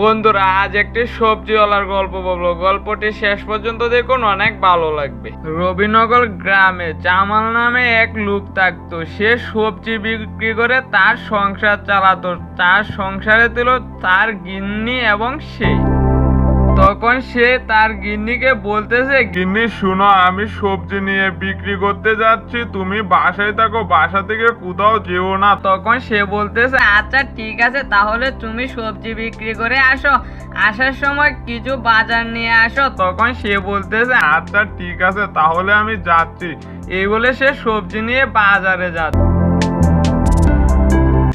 বন্ধুরা, আজ একটি সবজিওয়ালার গল্প বলব। গল্পটি শেষ পর্যন্ত দেখুন, অনেক ভালো লাগবে। রবিনগর গ্রামে জামাল নামে এক লোক থাকতো। সে সবজি বিক্রি করে তার সংসার চালাতো। তার সংসারে ছিল তার গিন্নি এবং সে। তখন সে তার গিন্নিকে বলতেছে, গিন্নি, শুনো, আমি সবজি নিয়ে বিক্রি করতে যাচ্ছি, তুমি বাসায় থাকো, বাসা থেকে কোথাও যেও না। তখন সে বলতেছে আচ্ছা ঠিক আছে, তাহলে তুমি সবজি বিক্রি করে আসো, আসার সময় কিছু বাজার নিয়ে আসো। তখন সে বলতেছে আচ্ছা ঠিক আছে, তাহলে আমি যাচ্ছি। এই বলে সে সবজি নিয়ে বাজারে যাচ্ছে।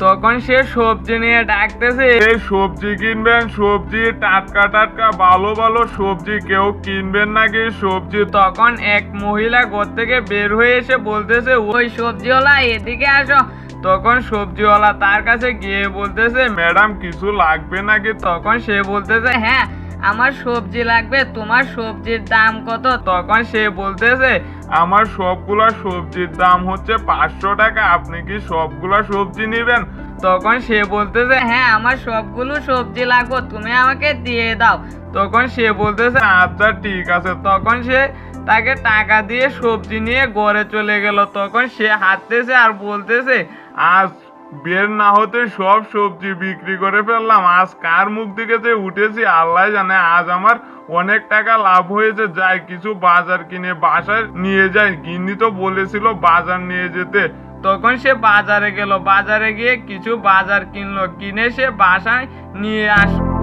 তখন সে সবজি নিয়ে ডাকতেছে। এই সবজি কিনবেন সবজি টাটকা টাটকা ভালো ভালো সবজি কেউ কিনবেন নাকি সবজি? তখন এক মহিলা ঘর থেকে বের হয়ে এসে বলতেছে ওই সবজিওয়ালা এদিকে আসো। তখন সবজিওয়ালা তার কাছে গিয়ে বলতেছে ম্যাডাম কিছু লাগবে নাকি? তখন সে বলতেছে হ্যাঁ আমার সবজি লাগবে তোমার সবজির দাম কত? তখন সে বলতেছে আমার সবগুলা সবজির দাম হচ্ছে পাঁচশো টাকা আপনি কি সবগুলা সবজি নেবেন? তখন সে বলতেছে হ্যাঁ আমার সবগুলো সবজি লাগবে তুমি আমাকে দিয়ে দাও। তখন সে বলতেছে আচ্ছা ঠিক আছে। তখন সে তাকে টাকা দিয়ে সবজি নিয়ে ঘরে চলে গেল। তখন সে হাঁটতেছে আর বলতেছে আজ বের না হতে সব সবজি বিক্রি করে ফেললাম। আজ কার মুখ থেকে যে উঠেছি আল্লাহ জানে। আজ আমার অনেক টাকা লাভ হয়েছে। যাই, কিছু বাজার কিনে বাসায় নিয়ে যাই। গিন্নি তো বলেছিল বাজার নিয়ে যেতে। তখন সে বাজারে গেল। বাজারে গিয়ে কিছু বাজার কিনলো। কিনে সে বাসায় নিয়ে আসলো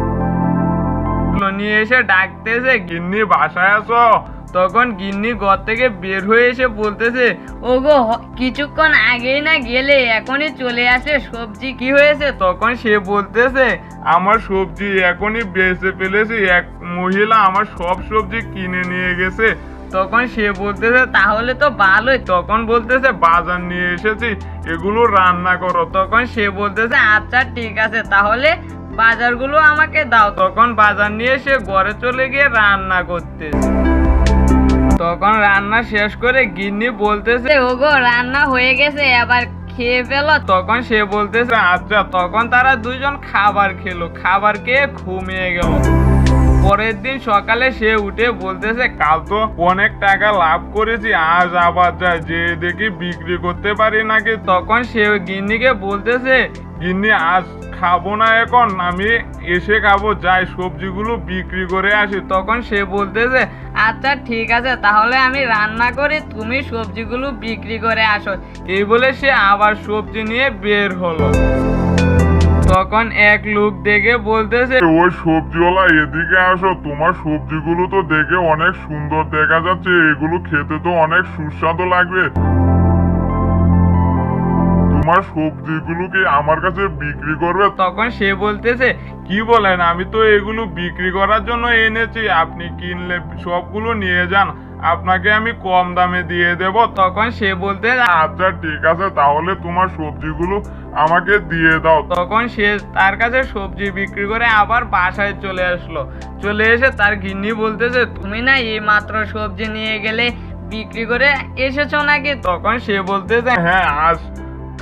নিয়ে এসে ডাকতেছে, গিন্নি, বাসায় আছো? তখন গিন্নি ঘর থেকে বের হয়ে এসে বলতেছে, ওগো কিছুক্ষণ আগেই না গেলে, এখনই চলে আসে সবজি, কি হয়েছে? তখন সে বলতেছে, আমার সবজি এখনই বেঁচে ফেলেছি, এক মহিলা আমার সব সবজি কিনে নিয়ে গেছে। তখন সে বলতেছে, তাহলে তো ভালোই। তখন বলতেছে, বাজার নিয়ে এসেছি, এগুলো রান্না করো। তখন সে বলতেছে আচ্ছা ঠিক আছে, তাহলে বাজারগুলো আমাকে দাও। তখন বাজার নিয়ে সে ঘরে চলে গিয়ে রান্না করতে তখন রান্না শেষ করে গিন্নি বলতেছে ওগো রান্না হয়ে গেছে এবার খেয়ে ফেলো। তখন সে বলতেছে আচ্ছা তখন তারা দুজন খাবার খেলো খাবার খেয়ে ঘুমিয়ে গেল। পরের দিন সকালে সে উঠে বলতেছে কাল তো অনেক টাকা লাভ করেছি আজ আবার যাই যে দেখি বিক্রি করতে পারি নাকি? তখন সে গিন্নিকে বলতেছে গিন্নি, আজ খাব না এখন। আমি এসে খাব, যাই সবজিগুলো বিক্রি করে আসি। তখন সে বলতেছে আচ্ছা ঠিক আছে, তাহলে আমি রান্না করি, তুমি সবজিগুলো বিক্রি করে আসো। এই বলে সে আবার সবজি নিয়ে বের হলো। তখন এক লোক দেখে বলতেছে ওই সবজিওয়ালা এদিকে আসো, তোমার সবজিগুলো তো দেখে অনেক সুন্দর দেখা যাচ্ছে, এগুলো খেতে তো অনেক সুস্বাদু লাগবে। তোমার সবজিগুলো কি আমার কাছে বিক্রি করবে। তখন সে বলতেছে, কি বলেন, আমি তো এগুলো বিক্রি করার জন্য এনেছি, আপনি কিনলে সবগুলো নিয়ে যান, আপনাকে আমি কম দামে দিয়ে দেব। তখন সে বলতে আচ্ছা ঠিক আছে, তাহলে তোমার সবজিগুলো আমাকে দিয়ে দাও। তখন সে তার কাছে সবজি বিক্রি করে আবার বাসায় চলে আসলো। চলে এসে তার গিন্নি বলতেছে, তুমি না এই মাত্র সবজি নিয়ে গেলে বিক্রি করে এসেছ নাকি? তখন সে বলতেছে হ্যাঁ আজ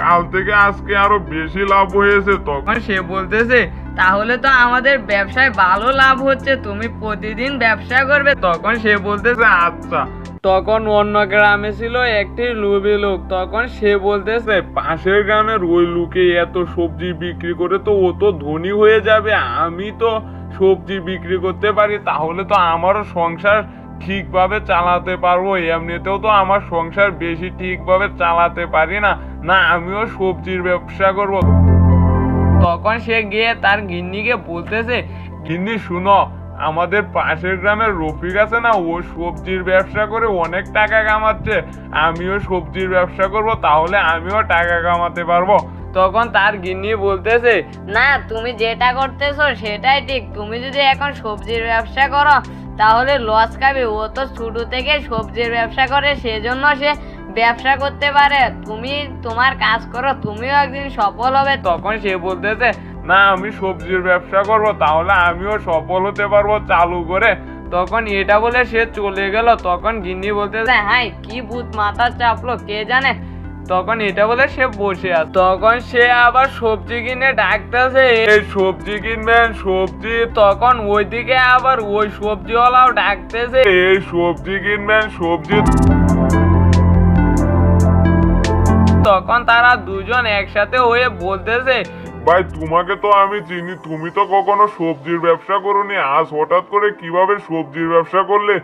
কাল থেকে আজকে আরও বেশি লাভ হয়েছে তখন সে বলতেছে, তাহলে তো আমাদের ব্যবসায় ভালো লাভ হচ্ছে, তুমি প্রতিদিন ব্যবসা করবে। তখন সে বলতেছে আচ্ছা। তখন অন্য গ্রামে ছিল একটি লুবি লোক, তখন সে বলতেছে, পাশের গ্রামের ওই লোকে এত সবজি বিক্রি করে তো ও তো ধনী হয়ে যাবে, আমি তো সবজি বিক্রি করতে পারি, তাহলে তো আমারও সংসার ঠিকভাবে চালাতে পারব, এমনিতেও তো আমার সংসার বেশি ঠিকভাবে চালাতে পারি না। না, আমিও সবজির ব্যবসা করব। তখন সে গিয়ে তার গিন্নিকে বলতেছে, গিন্নি, শুনো, আমাদের পাশের গ্রামের রফিক আছে না, ও সবজির ব্যবসা করে অনেক টাকা কামাচ্ছে। আমিও সবজির ব্যবসা করব, তাহলে আমিও টাকা কামাতে পারব। তখন তার গিন্নি বলতেছে, না, তুমি যেটা করতেছো সেটাই ঠিক। তুমি যদি এখন সবজির ব্যবসা করো তাহলে লস খাবে। ও তো ছোটো থেকে সবজির ব্যবসা করে সেজন্য সে ব্যবসা করতে পারে। তুমি তোমার কাজ করো তুমিও একদিন সফল হবে। তখন সে বলতেছে না আমি সবজির ব্যবসা করব তাহলে আমিও সফল হতে পারব চালু করে। তখন এটা বলে সে চলে গেল। তখন গিন্নি বলতেছে হাই কি ভূত মাথা চাপলো কে জানে? তখন এটা বলে সে বসে আছে তখন সে আবার সবজি কিনে ডাকতেছে এই সবজি কিনবেন, সবজি। তখন ওইদিকে আবার ওই সবজিওয়ালাও ডাকতেছে এই সবজি কিনবেন, সবজি। তখন তারা দুজন একসাথে হয়ে বলতেছে ভাই, তোমাকে তো আমি চিনি, তুমি তো কখনো সবজির ব্যবসা করোনি। আজ হঠাৎ করে কীভাবে সবজির ব্যবসা করলে?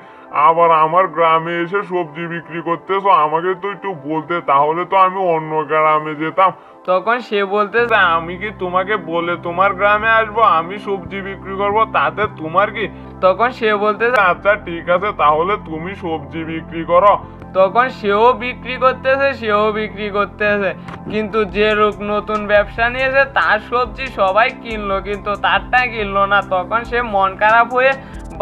আবার আমার গ্রামে এসে সবজি বিক্রি করতেছো, আমাকে তো একটু বলতে, তাহলে তো আমি অন্য গ্রামে যেতাম। তখন সে বলতেছে আমি কি তোমাকে বলে তোমার গ্রামে আসব? আমি সবজি বিক্রি করব, তাতে তোমার কি? তখন সে বলতেছে আচ্ছা ঠিক আছে, তাহলে তুমি সবজি বিক্রি করো। তখন সেও বিক্রি করতেছে, সেও বিক্রি করতেছে। কিন্তু যে লোক নতুন ব্যবসা নিয়েছে, তার সবজি সবাই কিনলো, কিন্তু তারটা কিনলো না। তখন সে মন খারাপ হয়ে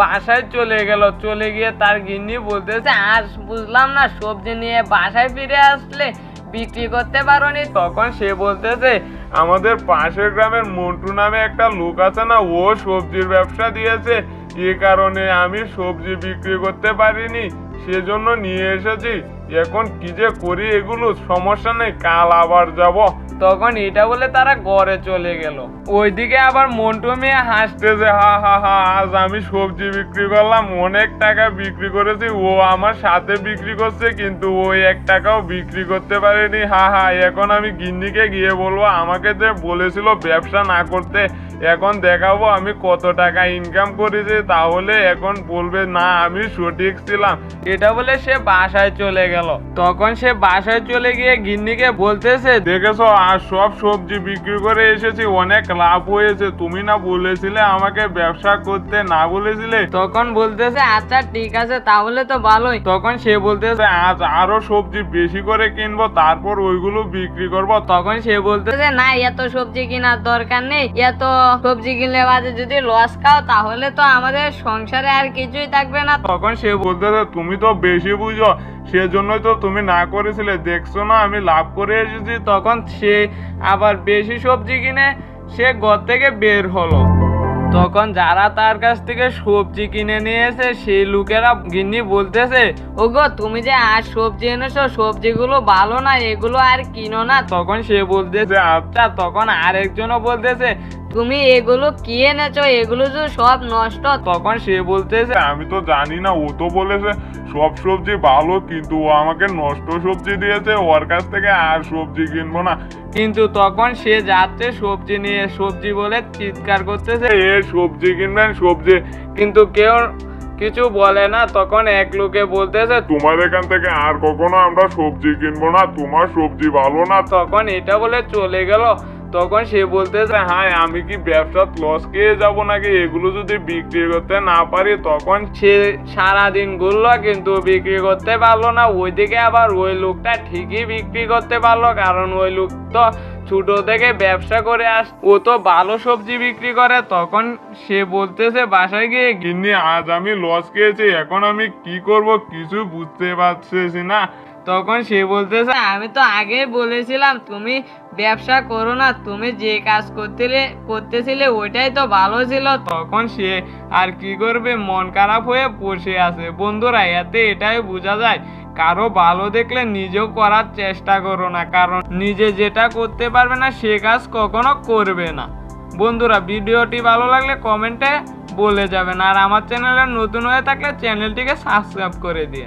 বাসায় চলে গেল। চলে গিয়ে তার গিন্নি বলতেছে, আজ বুঝলাম না, সবজি নিয়ে বাসায় ফিরে আসলে বিক্রি করতে পারোনি। তখন সে বলতেছে আমাদের পাশের গ্রামের মন্টু নামে একটা লোক আছে না, ও সবজির ব্যবসা দিয়েছে। এ কারণে আমি সবজি বিক্রি করতে পারিনি। সেজন্য নিয়ে এসেছি। এখন কি যে করি এগুলো সমস্যা নেই, কাল আবার যাব। তখন এটা বলে তারা ঘরে চলে গেল। ওইদিকে আবার মন্টু মেয়ে হাসতে যে হা হা হা, আজ আমি সবজি বিক্রি করলাম, অনেক টাকা বিক্রি করেছি, ও আমার সাথে বিক্রি করছে, কিন্তু ওই এক টাকাও বিক্রি করতে পারেনি। হা হা, এখন আমি গিন্নিকে গিয়ে বলব, আমাকে যে বলেছিল ব্যবসা না করতে এখন দেখাবো আমি কত টাকা ইনকাম করেছি, তাহলে এখন বলবে, না, আমি সঠিক ছিলাম। এটা বলে সে বাসায় চলে গেল। তখন সে বাসায় চলে গিয়ে গিন্নিকে বলতেছে, দেখেছ, আর সব সবজি বিক্রি করে এসেছি, অনেক লাভ হয়েছে। তুমি না বলেছিলে আমাকে ব্যবসা করতে, না বলেছিলে? তখন বলতেছে আচ্ছা ঠিক আছে, তাহলে তো ভালোই। তখন সে বলতেছে, আজ আরও সবজি বেশি করে কিনবো, তারপর ওইগুলো বিক্রি করব। তখন সে বলতেছে, না, এত সবজি কেনার দরকার নেই, এত সবজি কিনলে বাদে যদি লস খাও, তাহলে তো আমাদের সংসারে আর কিছুই থাকবে না। তখন সে বলতেছে তুমি তো বেশি বুঝো, সেজন্যই তো তুমি না করেছিলে। দেখছ না, আমি লাভ করে এসেছি। তখন সে আবার বেশি সবজি কিনে, সে ঘর থেকে বের হলো। তখন যারা তার কাছ থেকে সবজি কিনে নিয়েছে সেই লোকেরা গিন্নি বলতেছে, ওগো, তুমি যে আর সবজি এনেছো, সবজিগুলো ভালো না, এগুলো আর কিনো না। তখন সে বলতেছে আচ্ছা। তখন আরেকজনও বলতেছে তুমি এগুলো কি এনেছো? এগুলো তো সব নষ্ট। তখন সে বলতেছে, আমি তো জানি না, ও তো বলেছে, সব সবজি ভালো, কিন্তু ও আমাকে নষ্ট সবজি দিয়েছে, ওর কাছ থেকে আর সবজি কিনবো না। কিন্তু তখন সে যাচ্ছে সবজি নিয়ে, সবজি বলে চিৎকার করতেছে, এ সবজি কিনবেন, সবজি। কিন্তু কেউ কিছু বলে না, তখন এক লোকে বলতেছে, তোমার এখান থেকে আর কখনো আমরা সবজি কিনবো না, তোমার সবজি ভালো না। তখন এটা বলে চলে গেল। তখন সে বলতেছে হ্যাঁ আমি কি ব্যবসা লস খেয়ে যাব নাকি? এগুলো যদি বিক্রি করতে না পারি, তখন সে সারাদিন ঘুরলো, কিন্তু বিক্রি করতে পারল না। ওইদিকে আবার ওই লোকটা ঠিকই বিক্রি করতে পারল, কারণ ওই লোক তো ছোট থেকে ব্যবসা করে আস, ও তো ভালো সবজি বিক্রি করে। তখন সে বলতেছে, বাসায় গিয়ে গিন্নি, আজ আমি লস খেয়েছি, এখন আমি কি করব? কিছু বুঝতে পারতেছি না। তখন সে বলতেছে আমি তো আগে বলেছিলাম তুমি ব্যবসা করো না তুমি যে কাজ করছিলে করতেছিলে ওইটাই তো ভালো ছিল। তখন সে আর কি করবে মন খারাপ হয়ে বসে আছে। বন্ধুরা এতে এটাই বোঝা যায় কারও ভালো দেখলে নিজেও করার চেষ্টা করো না কারণ নিজে যেটা করতে পারবে না সে কাজ কখনো করবে না। বন্ধুরা ভিডিওটি ভালো লাগলে কমেন্টে বলে যাবেন আর আমার চ্যানেলে নতুন হয়ে থাকলে চ্যানেলটিকে সাবস্ক্রাইব করে দিয়ে